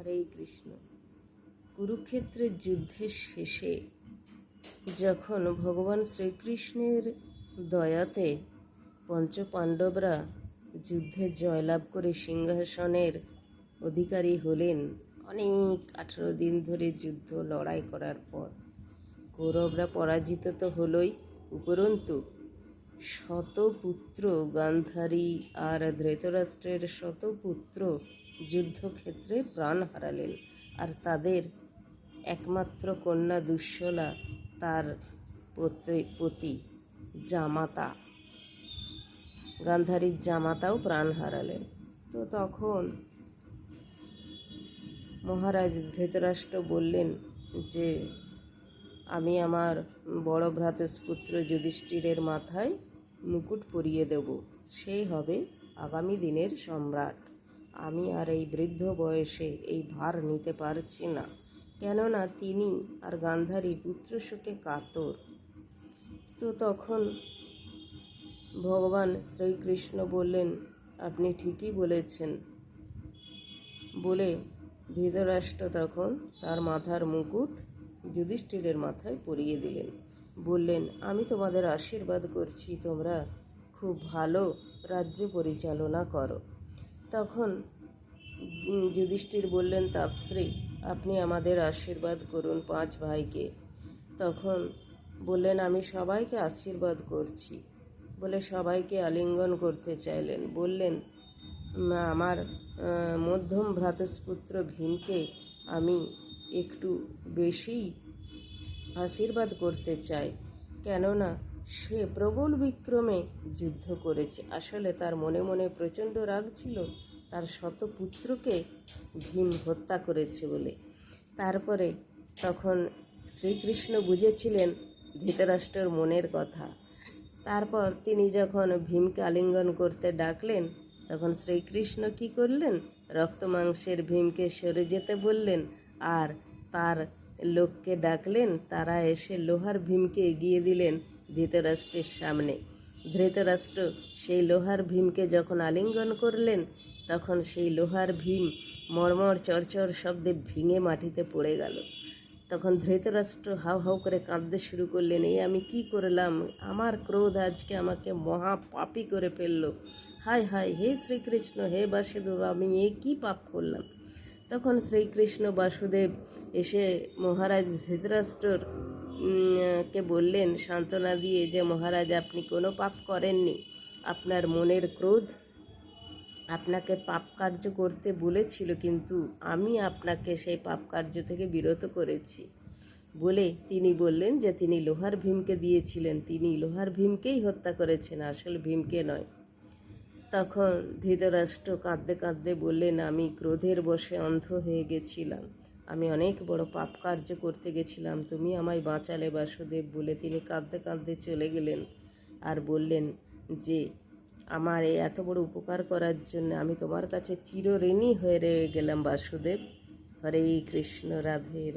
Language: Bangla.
হরে কৃষ্ণ। কুরুক্ষেত্রের যুদ্ধের শেষে যখন ভগবান শ্রীকৃষ্ণের দয়াতে পঞ্চপাণ্ডবরা যুদ্ধে জয়লাভ করে সিংহাসনের অধিকারী হলেন, অনেক আঠেরো দিন ধরে যুদ্ধ লড়াই করার পর কৌরবরা পরাজিত তো হলোই, উপরন্তু শতপুত্র গান্ধারী আর ধৃতরাষ্ট্রের শতপুত্র যুদ্ধক্ষেত্রে প্রাণ হারালেন আর তাদের একমাত্র কন্যা দুঃশলা তার পতি- জামাতা। গান্ধারীর জামাতাও প্রাণ হারালেন। তো তখন মহারাজ ধৃতরাষ্ট্র বললেন যে, আমি আমার বড় ভ্রাতস্পুত্র যুধিষ্ঠিরের মাথায় মুকুট পরিয়ে দেব। সেই হবে আগামী দিনের সম্রাট। আমি আর এই বৃদ্ধ বয়সে এই ভার নিতে পারছি না। কেননা তিনি আর গান্ধারী পুত্র শোকে কাতর। তো তখন ভগবান শ্রীকৃষ্ণ বললেন, আপনি ঠিকই বলেছেন। বলে ধৃতরাষ্ট্র তখন তার মাথার মুকুট যুধিষ্ঠিরের মাথায় পরিয়ে দিলেন। বললেন, আমি তোমাদের আশীর্বাদ করছি, তোমরা খুব ভালো রাজ্য পরিচালনা করো। তখন যুধিষ্ঠির বললেন তাৎশ্রী আপনি আমাদের আশীর্বাদ করুন পাঁচ ভাইকে। তখন বললেন, আমি সবাইকে আশীর্বাদ করছি। বলে সবাইকে আলিঙ্গন করতে চাইলেন। বললেন আমার মধ্যম ভ্রাতস্পুত্র ভীমকে আমি একটু বেশি আশীর্বাদ করতে চাই। কেননা সে প্রবল বিক্রমে যুদ্ধ করেছে। আসলে তার মনে মনে প্রচণ্ড রাগ ছিল, তার শতপুত্রকে ভীম হত্যা করেছে বলে। তারপরে তখন শ্রীকৃষ্ণ বুঝেছিলেন ধৃতরাষ্ট্রের মনের কথা। তারপর তিনি যখন ভীমকে আলিঙ্গন করতে ডাকলেন, তখন শ্রীকৃষ্ণ কি করলেন? রক্ত মাংসের ভীমকে সরে যেতে বললেন, আর তার লোককে ডাকলেন, তারা এসে লোহার ভীমকে এগিয়ে দিলেন। ধৃতরাষ্ট্রের সামনে। ধৃতরাষ্ট্র সেই লোহার ভীমকে যখন আলিঙ্গন করলেন, তখন সেই লোহার ভীম মর্মর চরচর শব্দে ভেঙে মাটিতে পড়ে গেল। তখন ধৃতরাষ্ট্র হাউ হাউ করে কাঁদতে শুরু করলেন, এই আমি কি করলাম? আমার ক্রোধ আজকে আমাকে মহা পাপী করে ফেলল। হায় হায়, হে শ্রীকৃষ্ণ, হে বাসুদেব, আমি এ কি পাপ করলাম? তখন শ্রীকৃষ্ণ বাসুদেব এসে মহারাজ ধৃতরাষ্ট্রর কে বললেন, সান্ত্বনা দিয়ে যে মহারাজ আপনি কোনো পাপ করেননি, আপনার মনের ক্রোধ আপনাকে পাপ কার্য করতে বলেছিল, কিন্তু আমি আপনাকে সেই পাপ কার্য থেকে বিরত করেছি। বলে তিনি বললেন যে তিনি লোহার ভীমকে দিয়েছিলেন। তিনি লোহার ভীমকেই হত্যা করেছেন, আসল ভীমকে নয়। তখন ধৃতরাষ্ট্র কাঁদতে কাঁদতে বললেন, আমি ক্রোধের বশে অন্ধ হয়ে গেছিলাম। আমি অনেক বড় পাপ কার্য করতে গেছিলাম। তুমি আমায় বাঁচালে, বাসুদেব বলে তিনি কাঁদতে কাঁদতে চলে গেলেন আর বললেন যে, আমার এই এত বড় উপকার করার জন্য আমি তোমার কাছে চিরঋণী হয়ে রয়ে গেলাম, বাসুদেব। হরে কৃষ্ণ, রাধে